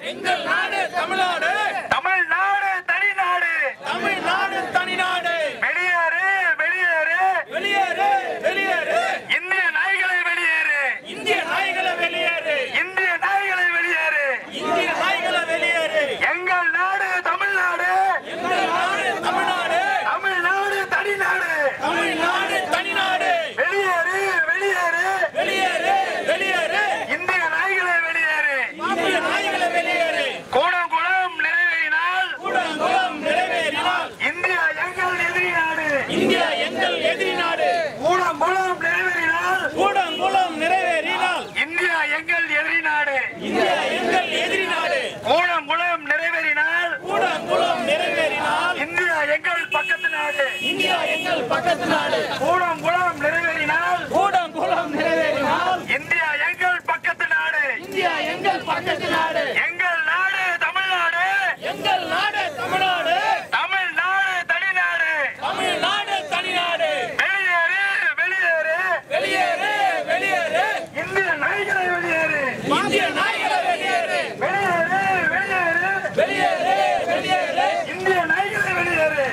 எங்கள் நாடு தமிழ்நாடு தமிழ்நாடு தனிநாடு தமிழ்நாடு தனிநாடு வெளியேறு வெளியேறு வெளியேறு வெளியேறு இந்திய நாய்களை வெளியேறு இந்திய நாய்களை வெளியேறு இந்திய நாய்களை வெளியேறு இந்திய நாய்களை வெளியேறு எங்கள் நாடு தமிழ்நாடு எங்கள் நாடு தமிழ்நாடு தமிழ்நாடு தனிநாடு தமிழ்நாடு தனிநாடு வெளியேறு வெளியேறு வெளியேறு வெளியேறு இந்திய நாய்களை வெளியேறு இந்திய நாய்களை வெளியேறு கூடங்குளம் நிறைவேறினால் கூடங்குளம் நிறைவேறினால் இந்தியா எங்கள் எதிரி நாடு இந்தியா எங்கள் எதிரி நாடு. கூடங்குளம் நிறைவேறினால் கூடங்குளம் நிறைவேறினால் இந்தியா எங்கள் எதிரி நாடு. இந்தியா எங்கள் எதிரி நாடு. கூடங்குளம் நிறைவேறினால் கூடங்குளம் நிறைவேறினால் இந்தியா எங்கள் பக்கத்து நாடு. இந்தியா எங்கள் பக்கத்து நாடு. கூடங்குளம் நிறைவேறினால் கூடங்குளம் நிறைவேறினால் இந்தியா எங்கள் பக்கத்து நாடு இந்தியா எங்கள் பக்கத்து நாடு எங்கள் நாடு தமிழ்நாடு எங்கள் நாடு தமிழ்நாடு தமிழ்நாடு தனிநாடு தமிழ்நாடு தனிநாடு வெளியேறு வெளியேறு வெளியேறு வெளியேறு இந்திய நாய்களை வெளியேறு இந்திய நாய்களை வெளியேறு. வெளியேறு வெளியேறு வெளியேறு. வெளியேறு இந்திய நாய்களை வெளியேறு.